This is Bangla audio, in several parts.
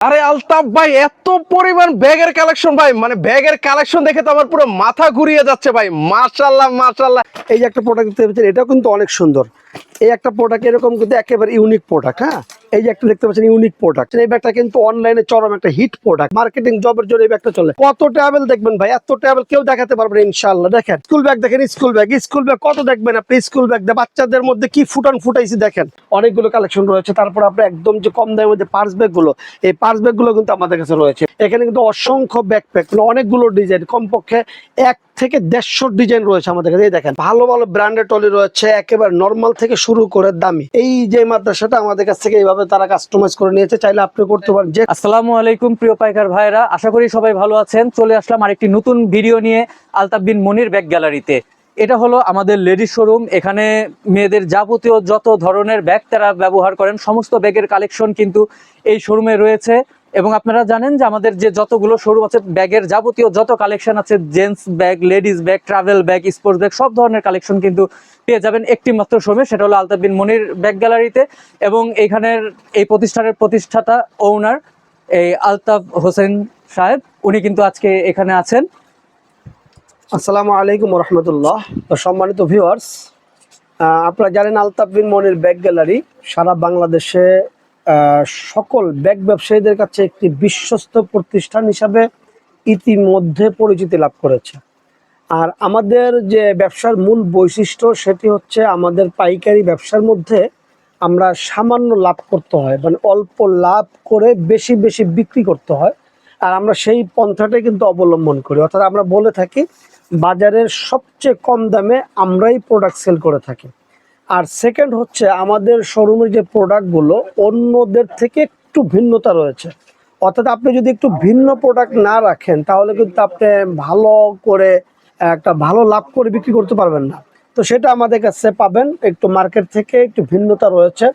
আরে আলতাফ ভাই, এত পরিমাণ ব্যাগের কালেকশন ভাই। মানে ব্যাগের কালেকশন দেখে তো আমার পুরো মাথা ঘুরিয়ে যাচ্ছে ভাই। মাশাল্লাহ মাশাল্লাহ এই যে একটা প্রোডাক্ট দেখতে পাচ্ছেন, এটাও কিন্তু অনেক সুন্দর। এই একটা প্রোডাক্ট এরকম কিন্তু একেবারে ইউনিক প্রোডাক্ট হ্যাঁ? এই যে একটা দেখতে পাচ্ছেন ইউনিক প্রোডাক্ট এই ব্যাগটা কিন্তু অনলাইনে চরম একটা হিট প্রোডাক্ট মার্কেটিং জবের জন্য এই ব্যাগটা চলে। কত ট্রাভেল দেখবেন ভাই? এত ট্রাভেল কেউ দেখাতে পারবে না ইনশাল্লাহ দেখেন স্কুল ব্যাগ দেখেন স্কুল ব্যাগ স্কুল ব্যাগ কত দেখবেন আপনি? স্কুল ব্যাগ বাচ্চাদের মধ্যে কি ফুটান ফুটাইছি দেখেন। অনেকগুলো কালেকশন রয়েছে। তারপর আপনার একদম যে কম দামের মধ্যে পার্স ব্যাগগুলো, এই পার্স ব্যাগ গুলো কিন্তু আমাদের কাছে রয়েছে। এখানে কিন্তু অসংখ্য ব্যাকপ্যাক অনেকগুলো ডিজাইন কমপক্ষে এক থেকে দেড়শো ডিজাইন রয়েছে আমাদের কাছে। এই দেখেন, ভালো ভালো ব্র্যান্ডেড টলি রয়েছে, একেবারে নর্মাল থেকে শুরু করে দামি। এই যে মাদ্রাসাটা আমাদের কাছ থেকে এইভাবে তারা কাস্টমাইজ করে নিয়েছে, চাইলে আপনি করতে পারেন। যে আসসালামু আলাইকুম, প্রিয় পাইকার ভাইরা আশা করি সবাই ভালো আছেন। চলে আসলাম আরেকটি নতুন ভিডিও নিয়ে আলতাফ বিন মনির ব্যাগ গ্যালারিতে এটা হলো আমাদের লেডিস শোরুম এখানে মেয়েদের যাবতীয় যত ধরনের ব্যাগ তারা ব্যবহার করেন, সমস্ত ব্যাগের কালেকশন কিন্তু এই শোরুমে রয়েছে। এবং আপনারা জানেন যে আমাদের যে যতগুলো শোরুম আছে ব্যাগের যাবতীয় যত কালেকশন আছে gents bag ladies bag travel bag sports bag সব ধরনের কালেকশন কিন্তু পেয়ে যাবেন একটি মাত্র শোরুমে সেটা হলো আলতাফ বিন মনির ব্যাগ গ্যালারিতে এবং এখানের এই প্রতিষ্ঠানের প্রতিষ্ঠাতা ওনার এই আলতাফ হোসেন সাহেব, উনি কিন্তু আজকে এখানে আছেন। আসসালামু আলাইকুম রহমতুল্লাহ সম্মানিত ভিউয়ার্স আপনারা জানেন আলতাফ বিন মনির ব্যাগ গ্যালারি, সারা বাংলাদেশে সকল ব্যাগ ব্যবসায়ীদের কাছে একটি বিশ্বস্ত প্রতিষ্ঠান হিসাবে ইতিমধ্যে পরিচিতি লাভ করেছে। আর আমাদের যে ব্যবসার মূল বৈশিষ্ট্য, সেটি হচ্ছে আমাদের পাইকারি ব্যবসার মধ্যে আমরা সামান্য লাভ করতে হয় মানে অল্প লাভ করে বেশি বেশি বিক্রি করতে হয়। আর আমরা সেই পন্থাটাই কিন্তু অবলম্বন করি। অর্থাৎ আমরা বলে থাকি বাজারের সবচেয়ে কম দামে আমরাই প্রোডাক্ট সেল করে থাকি। আর সেকেন্ড হচ্ছে আমাদের শোরুমের যে প্রোডাক্টগুলো অন্যদের থেকে একটু ভিন্নতা রয়েছে। অর্থাৎ আপনি যদি একটু ভিন্ন প্রোডাক্ট না রাখেন, তাহলে কিন্তু আপনি ভালো করে, একটা ভালো লাভ করে বিক্রি করতে পারবেন না। তো সেটা আমাদের কাছে পাবেন, একটু মার্কেট থেকে একটু ভিন্নতা রয়েছে।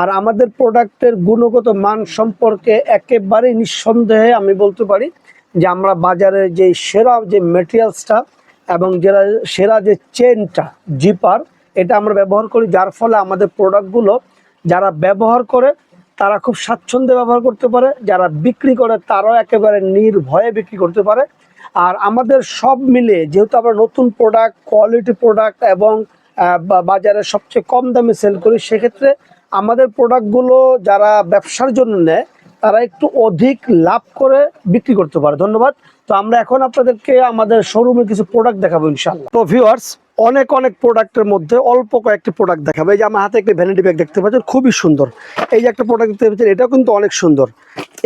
আর আমাদের প্রোডাক্টের গুণগত মান সম্পর্কে একেবারেই নিঃসন্দেহে আমি বলতে পারি যে আমরা বাজারে যে সেরা যে মেটেরিয়ালসটা এবং যেটা সেরা যে চেনটা জিপার এটা আমরা ব্যবহার করি, যার ফলে আমাদের প্রোডাক্টগুলো যারা ব্যবহার করে, তারা খুব স্বাচ্ছন্দ্যে ব্যবহার করতে পারে। যারা বিক্রি করে, তারাও একেবারে নির্ভয়ে বিক্রি করতে পারে। আর আমাদের সব মিলে যেহেতু আমরা নতুন প্রোডাক্ট কোয়ালিটি প্রোডাক্ট এবং বাজারে সবচেয়ে কম দামে সেল করি, সেক্ষেত্রে আমাদের প্রোডাক্টগুলো যারা ব্যবসার জন্য নেয়, তারা একটু অধিক লাভ করে বিক্রি করতে পারে। ধন্যবাদ। তো আমরা এখন আপনাদেরকে আমাদের শোরুমে কিছু প্রোডাক্ট দেখাবো ইনশাল্লাহ তো ভিউয়ার্স অনেক অনেক প্রোডাক্টের মধ্যে অল্প কয়েকটি প্রোডাক্ট দেখাবো। এই যে আমার হাতে একটি ভ্যানিটি ব্যাগ দেখতে পাচ্ছেন, খুবই সুন্দর। এই যে একটা প্রোডাক্ট দেখতে পাচ্ছেন, এটাও কিন্তু অনেক সুন্দর।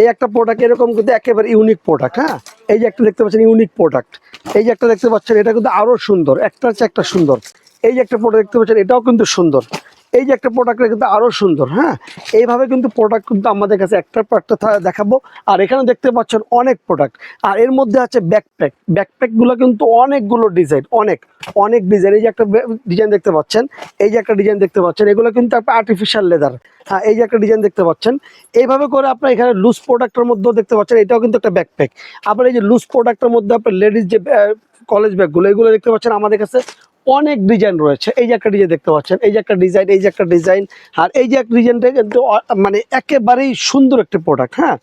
এই একটা প্রোডাক্ট এরকম কিন্তু একেবারে ইউনিক প্রোডাক্ট হ্যাঁ? এই যে একটা দেখতে পাচ্ছেন ইউনিক প্রোডাক্ট এই যে একটা দেখতে পাচ্ছেন, এটা কিন্তু আরও সুন্দর, একটার চেয়ে একটা সুন্দর। এই যে একটা প্রোডাক্ট দেখতে পাচ্ছেন, এটাও কিন্তু সুন্দর। এই যে একটা প্রোডাক্ট কিন্তু আরও সুন্দর হ্যাঁ? এইভাবে কিন্তু প্রোডাক্ট কিন্তু আমাদের কাছে একটার পর একটা দেখাবো। আর এখানে দেখতে পাচ্ছেন অনেক প্রোডাক্ট আর এর মধ্যে আছে ব্যাকপ্যাক ব্যাকপ্যাকগুলো কিন্তু অনেকগুলো ডিজাইন অনেক অনেক ডিজাইন এই যে একটা ডিজাইন দেখতে পাচ্ছেন, এই যে একটা ডিজাইন দেখতে পাচ্ছেন, এগুলো কিন্তু একটা আর্টিফিশিয়াল লেদার হ্যাঁ এই যে একটা ডিজাইন দেখতে পাচ্ছেন। এইভাবে করে আপনার এখানে লুজ প্রোডাক্টের মধ্যেও দেখতে পাচ্ছেন, এটাও কিন্তু একটা ব্যাকপ্যাক আবার এই যে লুজ প্রোডাক্টের মধ্যে আপনার লেডিস যে কলেজ ব্যাগগুলো এগুলো দেখতে পাচ্ছেন আমাদের কাছে অনেক ডিজাইন রয়েছে এই যে একটা ডিজাইন দেখতে পাচ্ছেন এই যে একটা ডিজাইন এই যে একটা ডিজাইন আর এই যে এক ডিজাইনটা কিন্তু মানে একেবারেই সুন্দর একটা প্রোডাক্ট হ্যাঁ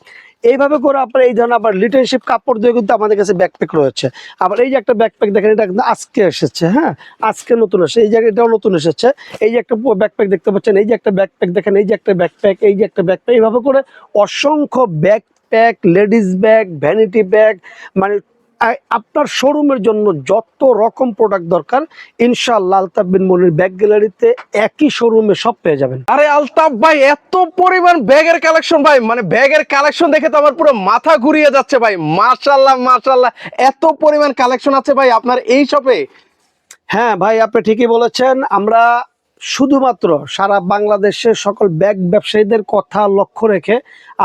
এইভাবে করে আপনার এই ধরনের আবার লিটেনশিপ কাপড় দিয়ে কিন্তু আমাদের কাছে ব্যাকপ্যাক রয়েছে আবার এই যে একটা ব্যাকপ্যাক দেখেন এটা কিন্তু আজকে এসেছে হ্যাঁ আজকে নতুন এসেছে এই জায়গায় এটাও নতুন এসেছে এই যে একটা ব্যাকপ্যাক দেখতে পাচ্ছেন এই যে একটা ব্যাকপ্যাক দেখেন এই যে একটা ব্যাকপ্যাক এই যে একটা ব্যাকপ্যাক এইভাবে করে অসংখ্য backpack ladies bag vanity bag মানে আপনার শোরুমের জন্য যত রকম প্রোডাক্ট দরকার ইনশাআল্লাহ আলতাফ বিন মনির ব্যাগ গ্যালারিতে একই শোরুমে সব পেয়ে যাবেন। আরে আলতাফ ভাই এত পরিমাণ ব্যাগের কালেকশন ভাই মানে ব্যাগের কালেকশন দেখে তো আমার পুরো মাথা ঘুরিয়ে যাচ্ছে ভাই। মাশাল্লাহ মাশাল্লাহ এত পরিমাণ কালেকশন আছে ভাই আপনার এই শপে হ্যাঁ ভাই আপনি ঠিকই বলেছেন। আমরা শুধুমাত্র সারা বাংলাদেশের সকল ব্যাগ ব্যবসায়ীদের কথা লক্ষ্য রেখে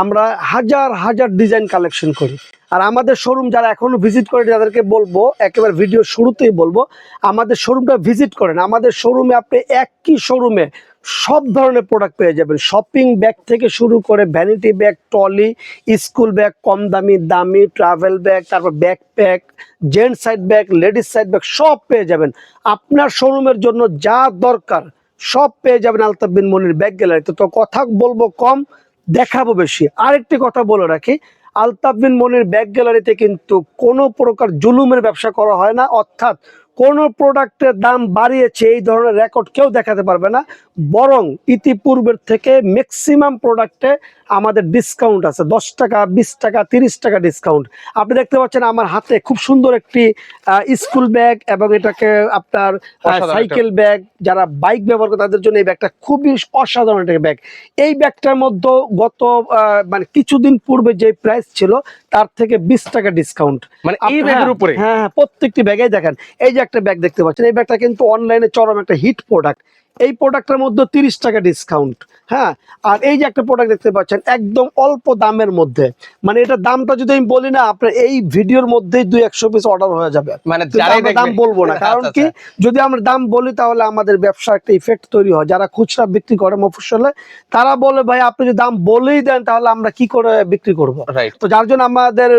আমরা হাজার হাজার ডিজাইন কালেকশন করি। আর আমাদের শোরুম যারা এখনও ভিজিট করে তাদেরকে বলব, একেবারে ভিডিও শুরুতেই বলব, আমাদের শোরুমটা ভিজিট করেন। আমাদের শোরুমে আপনি একই শোরুমে সব ধরনের প্রোডাক্ট পেয়ে যাবেন। শপিং ব্যাগ থেকে শুরু করে vanity bag trolley school bag কম দামি দামি ট্রাভেল ব্যাগ তারপর backpack gents side bag ladies side bag সব পেয়ে যাবেন। আপনার শোরুমের জন্য যা দরকার সব পেয়ে যাবেন আলতাফ বিন মনির ব্যাগ গ্যালারিতে। তো কথা বলব কম, দেখাবো বেশি। আরেকটি কথা বলে রাখি, আলতাফ বিন মনির ব্যাগ গ্যালারিতে কিন্তু কোনো প্রকার জুলুমের ব্যবসা করা হয় না। অর্থাৎ কোন প্রোডাক্টের দাম বাড়িয়েছে, এই ধরনের রেকর্ড কেউ দেখাতে পারবে না। বরং ইতিপূর্বের থেকে ম্যাক্সিমাম প্রোডাক্টে আমাদের ডিসকাউন্ট আছে। দশ টাকা বিশ টাকা তিরিশ টাকা ডিসকাউন্ট আপনি দেখতে পাচ্ছেন আমার হাতে খুব সুন্দর একটি স্কুল ব্যাগ এবং এটাকে আপনার সাইকেল ব্যাগ যারা বাইক ব্যবহার করে তাদের জন্য এই ব্যাগটা খুবই অসাধারণ একটা ব্যাগ এই ব্যাগটার মধ্যে গত আহ, মানে কিছুদিন পূর্বে যে প্রাইস ছিল তার থেকে বিশ টাকা ডিসকাউন্ট মানে এই ব্যাগের উপরে? হ্যাঁ হ্যাঁ প্রত্যেকটি ব্যাগেই দেখেন। এই যে একটা ব্যাগ দেখতে পাচ্ছেন এই ব্যাগটা কিন্তু অনলাইনে চরম একটা হিট প্রোডাক্ট এই প্রোডাক্টের মধ্যে তিরিশ টাকা ডিসকাউন্ট হ্যাঁ? আর এই যে একটা প্রোডাক্ট দেখতে পাচ্ছেন একদম অল্প দামের মধ্যে। মানে এটা দামটা যদি আমি বলি না আপনার এই ভিডিওর মধ্যে দুই একশো পিস অর্ডার হয়ে যাবে। মানে দাম বলব না। কারণ আচ্ছা, কি? আচ্ছা। যদি আমরা দাম বলি তাহলে আমাদের ব্যবসা একটা ইফেক্ট তৈরি হয়। যারা খুচরা বিক্রি করে মফসলে তারা বলে ভাই আপনি যদি দাম বলেই দেন তাহলে আমরা কি করে বিক্রি করব? তো যার জন্য আমাদের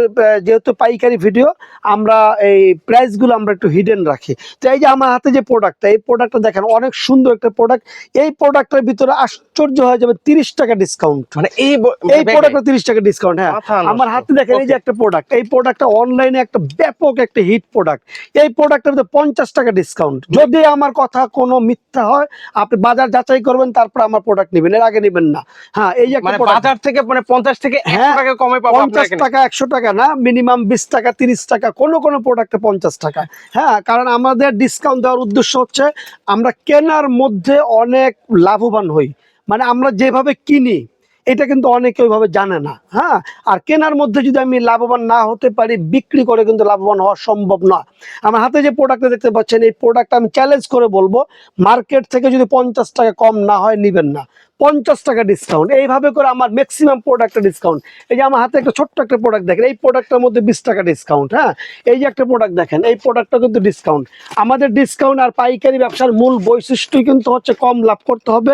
যেহেতু পাইকারি ভিডিও আমরা এই প্রাইসগুলো আমরা একটু হিডেন রাখি। তো এই যে আমার হাতে যে প্রোডাক্টটা এই প্রোডাক্টটা দেখেন অনেক সুন্দর একটা প্রোডাক্ট এই প্রোডাক্টের ভিতরে আশ্চর্য হয়ে যাবে তিরিশ টাকা ডিসকাউন্ট মানে এই এই প্রোডাক্টটা তিরিশ টাকা ডিসকাউন্ট হ্যাঁ। আমার হাতে দেখেন এই যে একটা প্রোডাক্ট এই প্রোডাক্টটা অনলাইনে একটা ব্যাপক একটা হিট প্রোডাক্ট এই প্রোডাক্টের মধ্যে পঞ্চাশ টাকা ডিসকাউন্ট যদি আমার কথা কোনো মিথ্যা হয় আপনি বাজার যাচাই করবেন তারপর আমার প্রোডাক্ট নেবেন। এর আগে নেবেন না। হ্যাঁ এই যে একটা মানে বাজার থেকে মানে পঞ্চাশ থেকে হ্যাঁ, টাকা কমে পঞ্চাশ টাকা একশো টাকা না মিনিমাম বিশ টাকা তিরিশ টাকা কোনো কোনো প্রোডাক্টে পঞ্চাশ টাকা। হ্যাঁ কারণ আমাদের ডিসকাউন্ট দেওয়ার উদ্দেশ্য হচ্ছে আমরা কেনার মধ্যে অনেক লাভবান হই। মানে আমরা যেভাবে কিনি, এটা কিন্তু অনেকে ওইভাবে জানে না হ্যাঁ? আর কেনার মধ্যে যদি আমি লাভবান না হতে পারি, বিক্রি করে কিন্তু লাভবান হওয়া সম্ভব না। আমার হাতে যে প্রোডাক্টটা দেখতে পাচ্ছেন, এই প্রোডাক্ট আমি চ্যালেঞ্জ করে বলব মার্কেট থেকে যদি পঞ্চাশ টাকা কম না হয়, নিবেন না। পঞ্চাশ টাকা ডিসকাউন্ট এইভাবে করে আমার ম্যাক্সিমাম প্রোডাক্টে ডিসকাউন্ট এই যে আমার হাতে একটা ছোট্ট একটা প্রোডাক্ট দেখেন, এই প্রোডাক্টের মধ্যে বিশ টাকা ডিসকাউন্ট হ্যাঁ? এই যে একটা প্রোডাক্ট দেখেন, এই প্রোডাক্টটা কিন্তু ডিসকাউন্ট আমাদের ডিসকাউন্ট আর পাইকারি ব্যবসার মূল বৈশিষ্ট্যই কিন্তু হচ্ছে কম লাভ করতে হবে,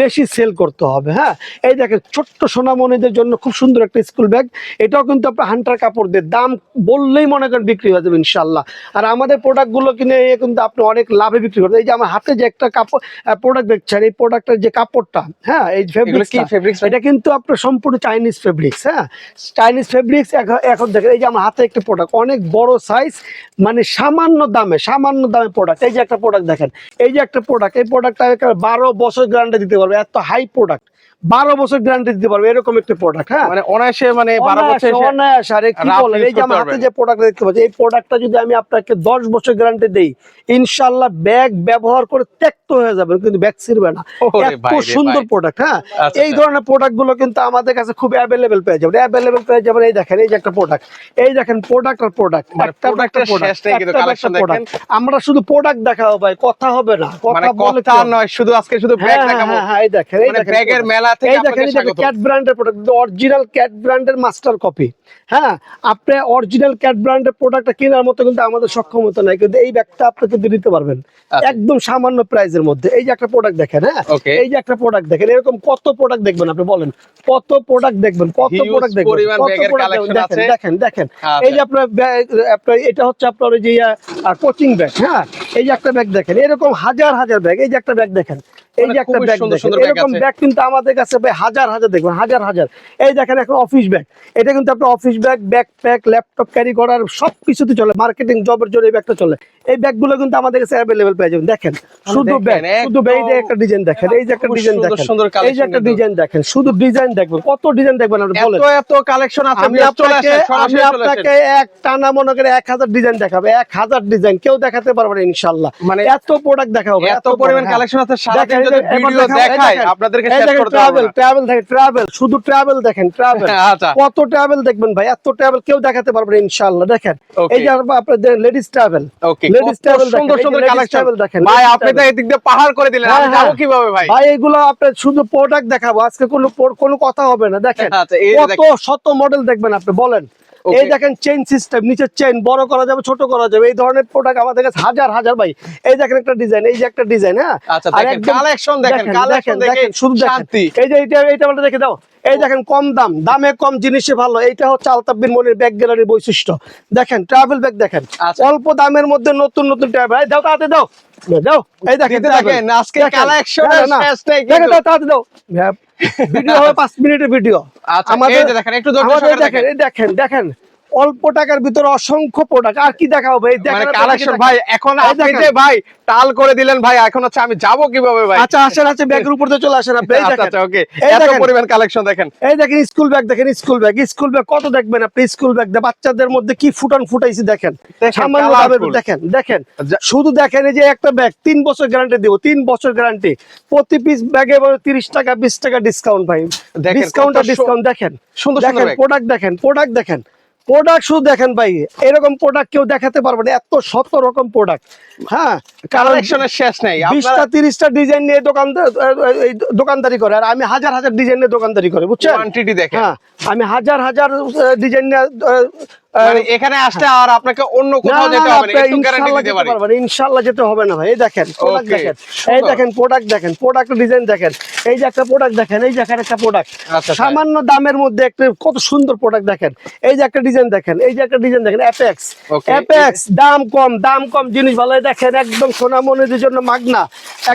বেশি সেল করতে হবে হ্যাঁ? এই দেখেন, ছোট্ট সোনামণিদের জন্য খুব সুন্দর একটা স্কুল ব্যাগ এটাও কিন্তু আপনার হান্টার কাপড় দিয়ে দাম বললেই মনে করেন বিক্রি হয়ে যাবে ইনশাল্লাহ আর আমাদের প্রোডাক্টগুলো কিনে কিন্তু আপনি অনেক লাভে বিক্রি করতে এই যে আমার হাতে যে একটা কাপড় প্রোডাক্ট দেখছেন, এই প্রোডাক্টের যে কাপড়টা হ্যাঁ এই ফেব্রিক্স এটা কিন্তু আপনার সম্পূর্ণ চাইনিজ ফেব্রিক্স হ্যাঁ? চাইনিজ ফেব্রিক্স এখন দেখেন এই যে আমার হাতে একটা প্রোডাক্ট অনেক বড় সাইজ মানে সামান্য দামে সামান্য দামে প্রোডাক্ট এই যে একটা প্রোডাক্ট দেখেন এই যে একটা প্রোডাক্ট এই প্রোডাক্টটা বারো বছর গ্যারান্টি দিতে পারবে এত হাই প্রোডাক্ট বারো বছর গ্যারান্টি দিতে পারবে এরকম একটা প্রোডাক্ট হ্যাঁ? মানে অনায়াসে মানে বারো বছর অনায়াসে, আরে কি বলেন এই যে আমার হাতে যে প্রোডাক্ট দেখতে পাচ্ছি এই প্রোডাক্টটা যদি আমি আপনাকে দশ বছর গ্যারান্টি দেই ইনশাল্লাহ ব্যাগ ব্যবহার করে ত্যক্ত হয়ে যাবে কিন্তু ব্যাগ ছিড়বে না। এত সুন্দর প্রোডাক্ট হ্যাঁ? আচ্ছা, এই আচ্ছা। ধরনের প্রোডাক্টগুলো কিন্তু আমাদের কাছে খুব অ্যাভেলেবেল পেয়ে যাবেন অ্যাভেলেবেল পেয়ে যাবেন এই দেখেন এই যে একটা প্রোডাক্ট এই দেখেন প্রোডাক্ট আর প্রোডাক্ট মানে আমরা শুধু প্রোডাক্ট দেখাবো ভাই কথা হবে না মানে কথা বলে কথা নয় শুধু আজকে শুধু ব্যাগ হ্যাঁ, দেখাবো। হ্যাঁ, হ্যাঁ, এই দেখেন, এই মানে দেখেন ব্যাগের product। মেলা থেকে এই দেখেন আপনাকে এই দেখেন স্বাগত। ক্যাট ব্র্যান্ডের প্রোডাক্ট অরিজিনাল ক্যাট ব্র্যান্ডের মাস্টার কপি হ্যাঁ আপনি অরিজিনাল ক্যাট ব্র্যান্ডের প্রোডাক্টটা কেনার মতো কিন্তু আমাদের সক্ষমতা নাই কিন্তু এই ব্যাগটা আপনি কিন্তু পারবেন। আচ্ছা। একদম সামান্য মধ্যে। এই যে একটা প্রোডাক্ট দেখেন হ্যাঁ? এই যে একটা প্রোডাক্ট দেখেন এরকম কত প্রোডাক্ট দেখবেন আপনি বলেন? কত প্রোডাক্ট দেখবেন কত প্রোডাক্ট দেখবেন কত। দেখেন দেখেন। এই যে আপনার আপনার এটা হচ্ছে আপনার ওই যে কোচিং ব্যাগ হ্যাঁ? এই যে একটা ব্যাগ দেখেন এরকম হাজার হাজার ব্যাগ এই যে একটা ব্যাগ দেখেন। এই মানে যে একটা ব্যাগ এরকম ব্যাগ কিন্তু আমাদের কাছে ভাই হাজার হাজার দেখবেন হাজার হাজার। এই দেখেন এখন অফিস ব্যাগ এটা কিন্তু আপনার office bag backpack laptop carry করার সব কিছুতে চলে। মার্কেটিং জবের জন্য এই ব্যাগটা চলে। এই ব্যাগগুলো কিন্তু আমাদের কাছে অ্যাভেলেবেল পেয়ে যাবেন। দেখেন শুধু ব্যাগ শুধু ব্যাগ একটা ডিজাইন দেখেন এই যে একটা ডিজাইন দেখেন। এই যে একটা ডিজাইন দেখেন শুধু ডিজাইন দেখবেন কত ডিজাইন দেখবেন আপনি বলেন। এত এত কালেকশন আছে আমি আপনাকে আমি আপনাকে এক টানা মনে করে এক হাজার ডিজাইন দেখাবে এক হাজার ডিজাইন কেউ দেখাতে পারবে না ইনশাল্লাহ। মানে এত প্রোডাক্ট দেখাবো এত পরিমাণ। কালেকশন আছে ভিডিও দেখাই আপনাদেরকে করতে ট্রাভেল। ট্রাভেল শুধু ট্রাভেল দেখেন ট্রাভেল কত ট্রাভেল দেখবেন ভাই? এত ট্রাভেল কেউ দেখাতে পারবে না ইনশাআল্লাহ দেখেন। এই যে আপনাদের লেডিস ট্রাভেল লেডিস ট্রাভেল সুন্দর সুন্দর কালেকশন দেখেন ভাই আপনি তো এদিক দিয়ে পাহাড় করে দিলেন হ্যাঁ, আমি যাব হ্যাঁ। কীভাবে ভাই? ভাই এগুলো শুধু প্রোডাক্ট দেখাবো আজকে কোনো কোনো কথা হবে না দেখেন। আচ্ছা, কত শত মডেল দেখবেন আপনি বলেন. এই দেখেন চেইন সিস্টেম নিচের চেইন বড় করা যাবে ছোট করা যাবে। এই ধরনের প্রোডাক্ট আমাদের কাছে হাজার হাজার ভাই। এই দেখেন একটা ডিজাইন এই যে একটা ডিজাইন হ্যাঁ? আচ্ছা, আর দেখেন, একদম- collection দেখেন, collection দেখে শুধু দেখেন। এই যে এইটা এইটা বলতে দেখে দাও। এই দেখেন কম দাম দামে কম জিনিসে ভালো। এইটা হচ্ছে আলতাব্বিন মনির ব্যাগ গ্যালারির বৈশিষ্ট্য। দেখেন ট্রাভেল ব্যাগ দেখেন। আচ্ছা। অল্প দামের মধ্যে নতুন নতুন ট্রাভেল দাও তাতে দাও। দাও এই দেখেন আজকে দেখেন। collection না, এর না, না। শেষ নেই দেখেন, কিন্তু। দাও, ভিডিও হবে পাঁচ মিনিটের ভিডিও। আচ্ছা আমাদের- এই দেখেন একটু দেখেন দেখেন দেখেন। অল্প টাকার ভিতরে অসংখ্য প্রোডাক্ট আর কি দেখাবো ভাই? দেখানোর পর কালেকশন ভাই এখন আপনি যে ভাই টাল করে দিলেন ভাই এখন হচ্ছে আমি যাব কীভাবে ভাই? আচ্ছা আসেন আচ্ছা ব্যাগের উপর চলে আসেন আপনি। এই আচ্ছা দেখেন। আচ্ছা ওকে এত পরিমাণ কালেকশন দেখেন। এই দেখেন স্কুল ব্যাগ দেখেন স্কুল ব্যাগ স্কুল ব্যাগ কত দেখবেন আপনি? স্কুল ব্যাগ বাচ্চাদের মধ্যে কি ফুটান ফুটাইছি দেখেন। দেখেন, সামান্য দেখেন দেখেন। শুধু দেখেন এই যে একটা ব্যাগ তিন বছর গ্যারান্টি দিব তিন বছর গ্যারান্টি প্রতি পিস ব্যাগে তিরিশ টাকা বিশ টাকা ডিসকাউন্ট ভাই। ডিসকাউন্ট ডিসকাউন্ট দেখেন। সুন্দর দেখেন সুন্দর প্রোডাক্ট দেখেন প্রোডাক্ট দেখেন। প্রোডাক্ট শুধু দেখেন ভাই এরকম প্রোডাক্ট কেউ দেখাতে পারবে না এত শত রকম প্রোডাক্ট হ্যাঁ কালেকশনের শেষ নেই বিশটা তিরিশটা ডিজাইন নিয়ে দোকানদার দোকানদারি করে আর আমি হাজার হাজার ডিজাইন নিয়ে দোকানদারি করে বুঝছেন? কোয়ান্টিটি দেখেন। হ্যাঁ আমি হাজার হাজার ডিজাইন নিয়ে মানে এখানে আসতে আর আপনাকে অন্য কোথাও যেতে হবে না একটু গ্যারান্টি দিতে পারি। ইনশাআল্লাহ যেতে হবে না ভাই এই দেখেন প্রোডাক্ট দেখেন। এই দেখেন প্রোডাক্ট দেখেন প্রোডাক্ট ডিজাইন দেখেন। এই যে একটা প্রোডাক্ট দেখেন এই যে একটা প্রোডাক্ট আচ্ছা, সামান্য দামের মধ্যে একটা কত সুন্দর প্রোডাক্ট দেখেন। এই যে একটা ডিজাইন দেখেন এই যে একটা ডিজাইন দেখেন অ্যাপেক্স অ্যাপেক্স দাম কম দাম কম জিনিস ভালো। দেখেন একদম সোনামণিদের জন্য মাগনা।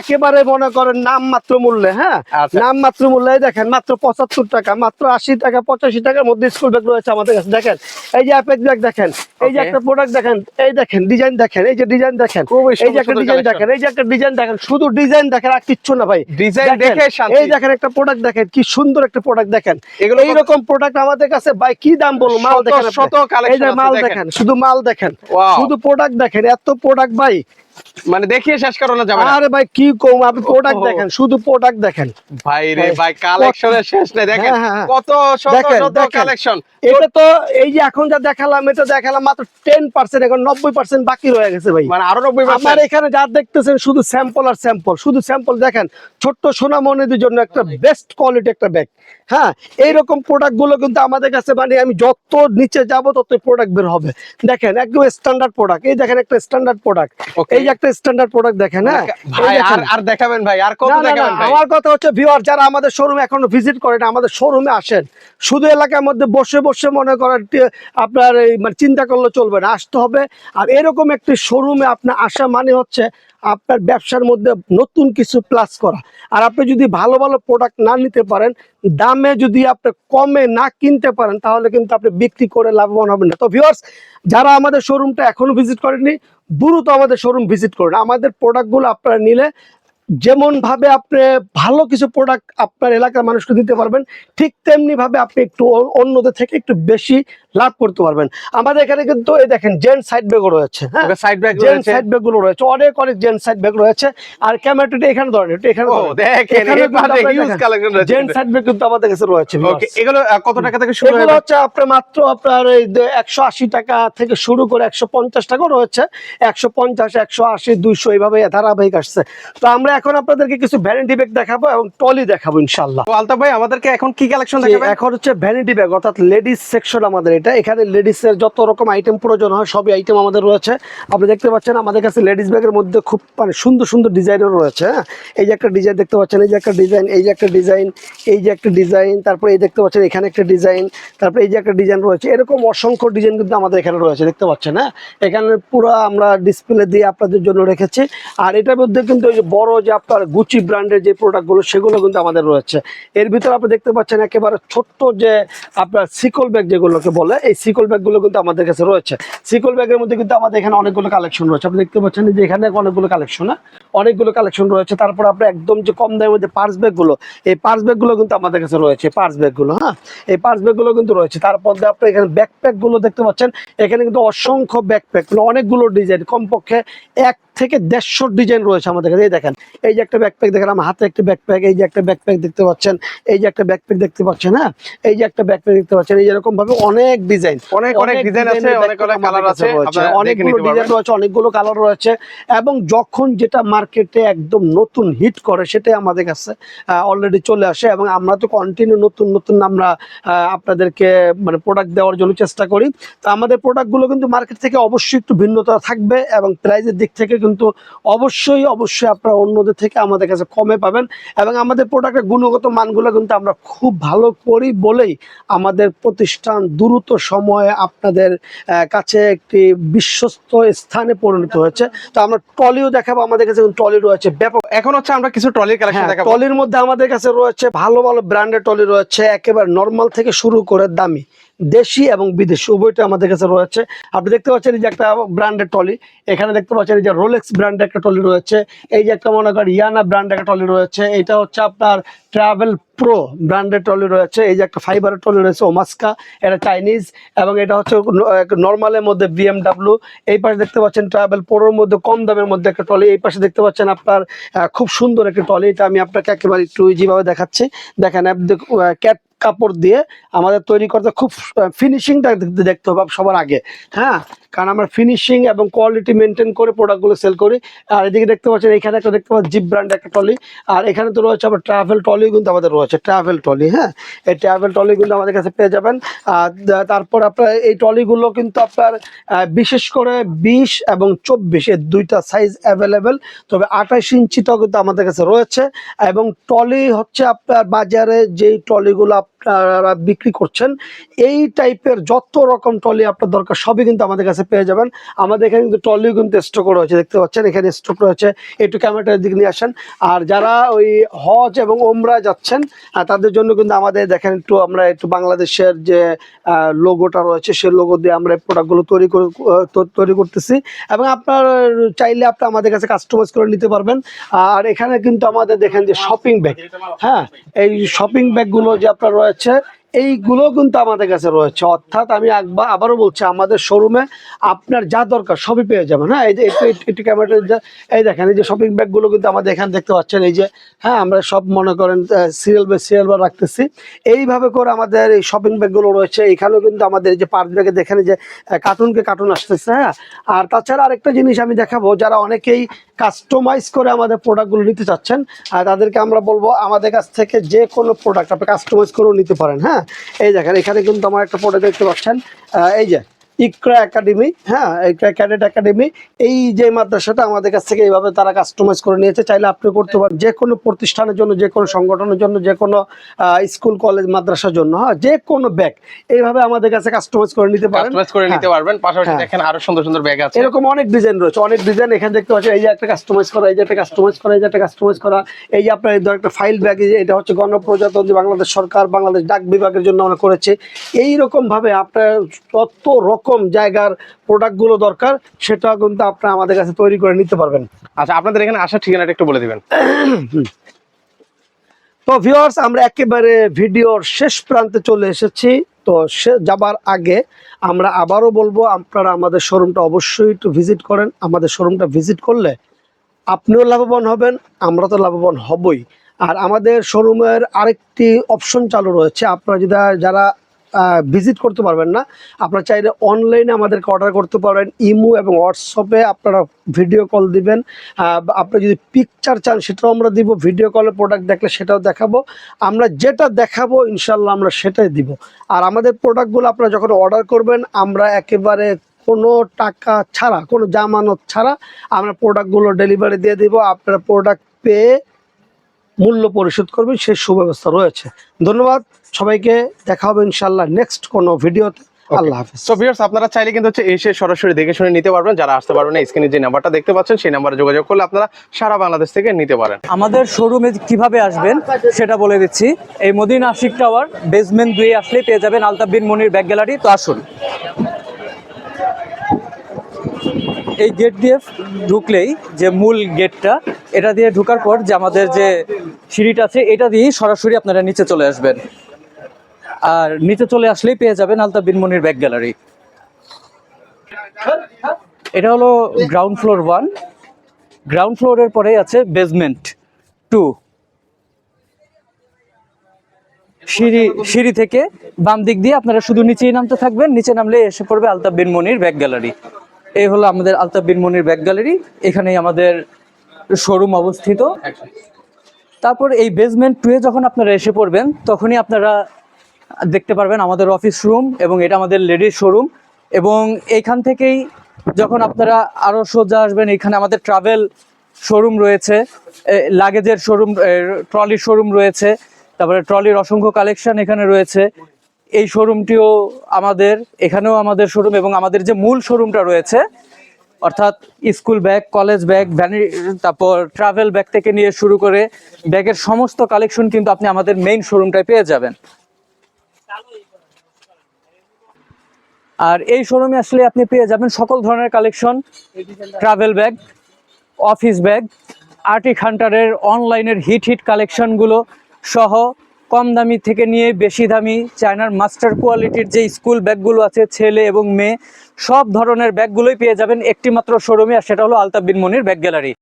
একেবারে মনে করেন নাম মাত্র মূল্যে হ্যাঁ? আচ্ছা। নাম মাত্র মূল্যে দেখেন মাত্র পঁচাত্তর টাকা মাত্র আশি টাকা পঁচাশি টাকার মধ্যে স্কুল ব্যাগ রয়েছে আমাদের কাছে। দেখেন এই যে অ্যাপেক্স ব্যাগ দেখেন এই যে একটা প্রোডাক্ট দেখেন এই দেখেন ডিজাইন দেখেন এই যে ডিজাইন দেখেন এই যে একটা ডিজাইন দেখেন এই যে একটা ডিজাইন দেখেন শুধু ডিজাইন দেখেন আর কিচ্ছু না ভাই। ডিজাইন দেখে। এই দেখেন একটা প্রোডাক্ট দেখেন কি সুন্দর একটা প্রোডাক্ট দেখেন। এগুলো এইরকম প্রোডাক্ট আমাদের কাছে ভাই কি দাম বলব? মাল দেখেন শত মাল। দেখেন। শুধু মাল দেখেন। শুধু প্রোডাক্ট দেখেন এত প্রোডাক্ট ভাই মানে দেখিয়ে শেষ করানো যাবে না। আরে ভাই কি কম? আপনি প্রোডাক্ট দেখেন শুধু প্রোডাক্ট দেখেন। ভাই রে ভাই, কালেকশনের শেষ নেই। দেখেন হ্যাঁ, হ্যাঁ, হ্যাঁ। কত শত শত কালেকশন এটা তো এই যে এখন যা দেখালাম এটা দেখালাম মাত্র টেন পার্সেন্ট এখন নব্বই পার্সেন্ট বাকি রয়ে গেছে ভাই। মানে আরও নব্বই আমার এখানে যা দেখতেছেন শুধু স্যাম্পল আর স্যাম্পল শুধু স্যাম্পল দেখেন ছোট্ট সোনামণিদের জন্য একটা বেস্ট কোয়ালিটি একটা ব্যাগ হ্যাঁ এইরকম প্রোডাক্টগুলো কিন্তু আমাদের কাছে মানে আমি যত নিচে যাব তত প্রোডাক্ট বের হবে। দেখেন একদম স্ট্যান্ডার্ড প্রোডাক্ট এই দেখেন একটা স্ট্যান্ডার্ড প্রোডাক্ট এই একটা স্ট্যান্ডার্ড প্রোডাক্ট দেখেন হ্যাঁ? ভাই আর আর দেখাবেন ভাই আর কত দেখাবেন ভাই? আমার কথা হচ্ছে ভিউয়ার যারা আমাদের শোরুমে এখনও ভিজিট করেন আমাদের শোরুমে আসেন। শুধু এলাকার মধ্যে বসে বসে মনে করেন আপনার এই মানে চিন্তা করলে চলবে না আসতে হবে। আর এরকম একটি শোরুমে আপনার আসা মানে হচ্ছে আপনার ব্যবসার মধ্যে নতুন কিছু প্লাস করা। আর আপনি যদি ভালো ভালো প্রোডাক্ট না নিতে পারেন, দামে যদি আপনি কমে না কিনতে পারেন, তাহলে কিন্তু আপনি বিক্রি করে লাভবান হবেন না। তো ভিওর্স যারা আমাদের শোরুমটা এখনও ভিজিট করেননি, দ্রুত আমাদের শোরুম ভিজিট করুন। আমাদের প্রোডাক্টগুলো আপনারা নিলে যেমন ভাবে আপনি ভালো কিছু প্রোডাক্ট আপনার এলাকার মানুষকে দিতে পারবেন ঠিক তেমনি ভাবে আপনি একটু অন্যদের থেকে একটু বেশি লাভ করতে পারবেন। আমাদের এখানে কিন্তু এই দেখেন জেন্ট সাইড ব্যাগও রয়েছে হ্যাঁ? সাইড ব্যাগ জেন্ট সাইড ব্যাগগুলো রয়েছে অনেক অনেক জেন্ট সাইড ব্যাগ রয়েছে। আর ক্যামেরাটা এখানে ধরেন একটু এখানে দেখেন জেন্ট সাইড ব্যাগ কিন্তু আমাদের কাছে রয়েছে ওকে এগুলো কত টাকা থেকে শুরু এগুলো হচ্ছে আপনার মাত্র আপনার এই একশো আশি টাকা থেকে শুরু করে একশো পঞ্চাশ টাকাও রয়েছে। একশো পঞ্চাশ একশো আশি দুইশো এইভাবে ধারাবাহিক আসছে। তো আমরা এখন আপনাদেরকে কিছু ভ্যানিটি ব্যাগ দেখাবো এবং টলি দেখাবো ইনশাল্লাহ তো আলতাফ ভাই আমাদেরকে এখন কি কালেকশন জি, দেখাবেন? এখন হচ্ছে ভ্যানিটি ব্যাগ অর্থাৎ লেডিস সেকশন আমাদের এটা। এখানে লেডিস এর যত রকম আইটেম প্রয়োজন হয় সবই আইটেম আমাদের রয়েছে। আপনি দেখতে পাচ্ছেন আমাদের কাছে লেডিস ব্যাগের মধ্যে খুব মানে সুন্দর সুন্দর ডিজাইনও রয়েছে হ্যাঁ? এই যে একটা ডিজাইন দেখতে পাচ্ছেন এই যে একটা ডিজাইন এই যে একটা ডিজাইন এই যে একটা ডিজাইন তারপরে এই দেখতে পাচ্ছেন এখানে একটা ডিজাইন তারপরে এই যে একটা ডিজাইন রয়েছে। এরকম অসংখ্য ডিজাইন কিন্তু আমাদের এখানে রয়েছে দেখতে পাচ্ছেন হ্যাঁ? এখানে পুরো আমরা ডিসপ্লে দিয়ে আপনাদের জন্য রেখেছি। আর এটার মধ্যে কিন্তু ওই যে বড় যে আপনার গুচি ব্র্যান্ডের যে প্রোডাক্টগুলো, সেগুলো কিন্তু আমাদের রয়েছে। এর ভিতরে আপনি দেখতে পাচ্ছেন একেবারে ছোট্ট যে আপনার সিকল ব্যাগ যেগুলোকে বলে, এই সিকল ব্যাগগুলো কিন্তু আমাদের কাছে রয়েছে। সিকল ব্যাগের মধ্যে কিন্তু আমাদের এখানে অনেকগুলো কালেকশন রয়েছে। আপনি দেখতে পাচ্ছেন যে এখানে অনেকগুলো কালেকশন অনেকগুলো কালেকশন রয়েছে। তারপর আপনার একদম যে কম দামের মধ্যে পার্স ব্যাগগুলো, এই পার্স ব্যাগগুলো কিন্তু আমাদের কাছে রয়েছে। পার্স ব্যাগগুলো হ্যাঁ? এই পার্স ব্যাগগুলো কিন্তু রয়েছে। তারপর দিয়ে আপনি এখানে ব্যাকপ্যাকগুলো দেখতে পাচ্ছেন। এখানে কিন্তু অসংখ্য ব্যাকপ্যাক মানে অনেকগুলো ডিজাইন। কমপক্ষে এক থেকে দেড়শো ডিজাইন রয়েছে আমাদের কাছে। এই দেখেন এই যে একটা ব্যাকপ্যাক দেখেন আমার হাতে একটা ব্যাকপ্যাক এই যে একটা ব্যাকপ্যাক দেখতে পাচ্ছেন এই যে একটা ব্যাকপ্যাক দেখতে পাচ্ছেন হ্যাঁ? এই যে একটা ব্যাকপ্যাক দেখতে পাচ্ছেন এই এরকম ভাবে অনেক ডিজাইন অনেক অনেক ডিজাইন আছে অনেক অনেক কালার আছে অনেকগুলো ডিজাইন রয়েছে অনেকগুলো কালার রয়েছে এবং যখন যেটা মার্কেটে একদম নতুন হিট করে সেটাই আমাদের কাছে অলরেডি চলে আসে এবং আমরা তো কন্টিনিউ নতুন নতুন আমরা আপনাদেরকে মানে প্রোডাক্ট দেওয়ার জন্য চেষ্টা করি। তো আমাদের প্রোডাক্টগুলো কিন্তু মার্কেট থেকে অবশ্যই একটু ভিন্নতা থাকবে এবং প্রাইজের দিক থেকে কিন্তু অবশ্যই অবশ্যই আপনারা অন্যদের থেকে আমাদের কাছে কমে পাবেন এবং আমাদের প্রোডাক্টের গুণগত মানগুলো কিন্তু আমরা খুব ভালো করি বলেই আমাদের প্রতিষ্ঠান দ্রুত সময়ে আপনাদের কাছে একটি বিশ্বস্ত স্থানে পরিণত হয়েছে। তো আমরা টলিও দেখাবো আমাদের কাছে টলি রয়েছে ব্যাপক। এখন হচ্ছে আমরা কিছু ট্রলির কালেকশন হ্যাঁ, দেখাবো। টলির মধ্যে আমাদের কাছে রয়েছে ভালো ভালো ব্র্যান্ডের টলি রয়েছে একেবারে নর্মাল থেকে শুরু করে দামি। দেশি এবং বিদেশি উভয়টা আমাদের কাছে রয়েছে। আপনি দেখতে পাচ্ছেন এই যে একটা ব্র্যান্ডের টলি এখানে দেখতে পাচ্ছেন এই যে রোলেক্স ব্র্যান্ডের একটা টলি রয়েছে। এই যে একটা মনে করেন ইয়ানা ব্র্যান্ডের একটা টলি রয়েছে। এটা হচ্ছে আপনার ট্রাভেল প্রো ব্র্যান্ডের টলি রয়েছে। এই যে একটা ফাইবারের টলি রয়েছে ওমাস্কা এটা চাইনিজ এবং এটা হচ্ছে নর্মালের মধ্যে বিএমডাব্লিউ এই পাশে দেখতে পাচ্ছেন ট্রাভেল প্রোর মধ্যে কম দামের মধ্যে একটা টলি এই পাশে দেখতে পাচ্ছেন আপনার খুব সুন্দর একটা টলি এটা আমি আপনাকে একেবারে একটু ইজিভাবে দেখাচ্ছি। দেখেন ক্যাট কাপড় দিয়ে আমাদের তৈরি করতে খুব ফিনিশিংটা দেখতে হবে সবার আগে হ্যাঁ? কারণ আমরা ফিনিশিং এবং কোয়ালিটি মেনটেন করে প্রোডাক্টগুলো সেল করি। আর এদিকে দেখতে পাচ্ছেন, এখানে একটা দেখতে পাচ্ছি জিপ ব্র্যান্ড একটা টলি আর এখানে তো রয়েছে আবার ট্রাভেল টলি কিন্তু আমাদের রয়েছে ট্রাভেল টলি হ্যাঁ? এই ট্রাভেল টলি কিন্তু আমাদের কাছে পেয়ে যাবেন। আর তারপর আপনার এই টলিগুলো কিন্তু আপনার বিশেষ করে বিশ এবং চব্বিশ এর দুইটা সাইজ অ্যাভেলেবেল তবে আঠাশ ইঞ্চিটাও কিন্তু আমাদের কাছে রয়েছে। এবং টলি হচ্ছে আপনার বাজারে যেই টলিগুলো আপনারা বিক্রি করছেন, এই টাইপের যত রকম টলি আপনার দরকার সবই কিন্তু আমাদের কাছে পেয়ে যাবেন। আমাদের এখানে কিন্তু টলিও কিন্তু স্টক রয়েছে, দেখতে পাচ্ছেন? এখানে স্টক রয়েছে, একটু ক্যামেরাটার দিকে নিয়ে আসেন। আর যারা ওই হজ এবং ওমরা যাচ্ছেন তাদের জন্য কিন্তু আমাদের দেখেন একটু আমরা একটু বাংলাদেশের যে লোগোটা রয়েছে, সেই লোগো দিয়ে আমরা প্রোডাক্টগুলো তৈরি তৈরি করতেছি। এবং আপনার চাইলে আপনি আমাদের কাছে কাস্টমাইজ করে নিতে পারবেন। আর এখানে কিন্তু আমাদের দেখেন যে শপিং ব্যাগ হ্যাঁ? এই শপিং ব্যাগগুলো যে আপনার রয়েছে structure এইগুলো কিন্তু আমাদের কাছে রয়েছে। অর্থাৎ আমি একবার আবারও বলছি, আমাদের শোরুমে আপনার যা দরকার সবই পেয়ে যাবেন। হ্যাঁ এই যে একটু ক্যামেরাটা এই দেখেন, এই যে শপিং ব্যাগগুলো কিন্তু আমাদের এখানে দেখতে পাচ্ছেন। এই যে হ্যাঁ আমরা সব মনে করেন সিরিয়াল বাই সিরিয়াল বা রাখতেছি। এইভাবে করে আমাদের এই শপিং ব্যাগগুলো রয়েছে। এখানেও কিন্তু আমাদের এই যে পার্ট ব্যাগে দেখেন যে কার্টুনকে কার্টুন আসতেছে হ্যাঁ? আর তাছাড়া আরেকটা জিনিস আমি দেখাবো, যারা অনেকেই কাস্টমাইজ করে আমাদের প্রোডাক্টগুলো নিতে চাচ্ছেন আর তাদেরকে আমরা বলব, আমাদের কাছ থেকে যে কোনো প্রোডাক্ট আপনি কাস্টমাইজ করেও নিতে পারেন হ্যাঁ? এই দেখেন এখানে কিন্তু আমার একটা ফটো দেখতে পাচ্ছেন। এই যে ইকরা একাডেমি হ্যাঁ ইকরা ক্যাডেট একাডেমি এই যে মাদ্রাসাটা আমাদের কাছ থেকে এইভাবে তারা কাস্টমাইজ করে নিয়েছে চাইলে আপনি করতে পারেন যে কোনো প্রতিষ্ঠানের জন্য যে কোনো সংগঠনের জন্য যে কোনো স্কুল কলেজ মাদ্রাসার জন্য হ্যাঁ যে কোনো ব্যাগ এইভাবে আমাদের কাছে কাস্টমাইজ করে নিতে পারেন কাস্টমাইজ করে নিতে হ্যাঁ। পারবেন পাশাপাশি হ্যাঁ। দেখেন আরও সুন্দর সুন্দর ব্যাগ আছে এরকম অনেক ডিজাইন রয়েছে অনেক ডিজাইন এখানে দেখতে পাচ্ছেন এই যে একটা কাস্টমাইজ করা এই যে একটা কাস্টমাইজ করা এই যে একটা কাস্টমাইজ করা এই যে আপনার ধর একটা ফাইল ব্যাগ এই যে এটা হচ্ছে গণপ্রজাতন্ত্রী বাংলাদেশ সরকার বাংলাদেশ ডাক বিভাগের জন্য আমরা করেছি এই রকম ভাবে আপনার যত রকম জায়গার প্রোডাক্টগুলো দরকার সেটা কিন্তু আপনারা আমাদের কাছে তৈরি করে নিতে পারবেন। আচ্ছা আপনাদের এখানে আসার ঠিকানাটা একটু বলে দিবেন। তো ভিউয়ার্স আমরা একেবারে ভিডিওর শেষ প্রান্তে চলে এসেছি। তো সে যাবার আগে আমরা আবারও বলব আপনারা আমাদের শোরুমটা অবশ্যই একটু ভিজিট করেন। আমাদের শোরুমটা ভিজিট করলে আপনিও লাভবান হবেন আমরা তো লাভবান হবই। আর আমাদের শোরুমের আরেকটি অপশন চালু রয়েছে। আপনারা যদি যারা ভিজিট করতে পারবেন না। আপনারা চাইলে অনলাইনে আমাদেরকে অর্ডার করতে পারেন। ইমো এবং হোয়াটসঅ্যাপে আপনারা ভিডিও কল দিবেন। আপনি যদি পিকচার চান, সেটাও আমরা দিব। ভিডিও কলে প্রোডাক্ট দেখলে সেটাও দেখাবো। আমরা যেটা দেখাবো ইনশাল্লাহ আমরা সেটাই দিব। আর আমাদের প্রোডাক্টগুলো আপনারা যখন অর্ডার করবেন, আমরা একেবারে কোনো টাকা ছাড়া, কোনো জামানত ছাড়া আমরা প্রোডাক্টগুলো ডেলিভারি দিয়ে দিব। আপনারা প্রোডাক্ট পেয়ে মূল্য পরিশোধ করবেন সেই সুব্যবস্থা রয়েছে। ধন্যবাদ সবাইকে দেখা হবে ইনশাল্লাহ নেক্সট কোনো ভিডিওতে। আল্লাহ হাফিজ। সো ভিউয়ার্স আপনারা চাইলে কিন্তু হচ্ছে এসে সরাসরি দেখে শুনে নিতে পারবেন যারা আসতে পারবেন না স্ক্রিনে যে নাম্বারটা দেখতে পাচ্ছেন সেই নাম্বারে যোগাযোগ করলে আপনারা সারা বাংলাদেশ থেকে নিতে পারেন। আমাদের শোরুমে কীভাবে আসবেন সেটা বলে দিচ্ছি। এই মদিন আশিক টাওয়ার বেসমেন্ট দুয়ে আসলে পেয়ে যাবেন আলতাফ বিন মনির ব্যাগ গ্যালারি তো আসুন। এই গেট দিয়ে ঢুকলেই যে মূল গেটটা এটা দিয়ে ঢুকার পর যে আমাদের যে সিঁড়িটা আছে, এটা দিয়েই সরাসরি আপনারা নিচে চলে আসবেন। আর নিচে চলে আসলেই পেয়ে যাবেন আলতা বিন মনির ব্যাগ গ্যালারি এটা হলো গ্রাউন্ড ফ্লোর ওয়ান গ্রাউন্ড ফ্লোরের পরে আছে বেসমেন্ট টু সিঁড়ি সিঁড়ি থেকে বাম দিক দিয়ে আপনারা শুধু নিচেই নামতে থাকবেন, নিচে নামলে এসে পড়বে আলতাফ বিন মনির ব্যাগ গ্যালারি এই হলো আমাদের আলতাফ বিন মনির ব্যাগ গ্যালারি। এখানেই আমাদের শোরুম অবস্থিত। তারপর এই বেসমেন্ট টুয়ে যখন আপনারা এসে পড়বেন, তখনই আপনারা দেখতে পারবেন আমাদের অফিস রুম এবং এটা আমাদের লেডিস শোরুম এবং এইখান থেকেই যখন আপনারা আরও সোজা আসবেন, এখানে আমাদের ট্রাভেল শোরুম রয়েছে লাগেজের শোরুম ট্রলির শোরুম রয়েছে। তারপরে ট্রলির অসংখ্য কালেকশন এখানে রয়েছে। এই শোরুমটিও আমাদের, এখানেও আমাদের শোরুম এবং আমাদের যে মূল শোরুমটা রয়েছে, অর্থাৎ school bag college bag vanity তারপর ট্রাভেল ব্যাগ থেকে নিয়ে শুরু করে ব্যাগের সমস্ত কালেকশন কিন্তু আপনি আমাদের মেইন শোরুমটায় পেয়ে যাবেন। আর এই শোরুমে আসলে আপনি পেয়ে যাবেন সকল ধরনের collection travel bag office bag Arctic হান্টারের অনলাইনের হিট হিট কালেকশনগুলো সহ কম দামি থেকে নিয়ে বেশি দামি চায়নার মাস্টার কোয়ালিটির যে স্কুল ব্যাগগুলো আছে, ছেলে এবং মেয়ে, সব ধরনের ব্যাগগুলোই পেয়ে যাবেন একটিমাত্র শোরুমে আর সেটা হলো আলতাবিন মনির ব্যাগ গ্যালারি।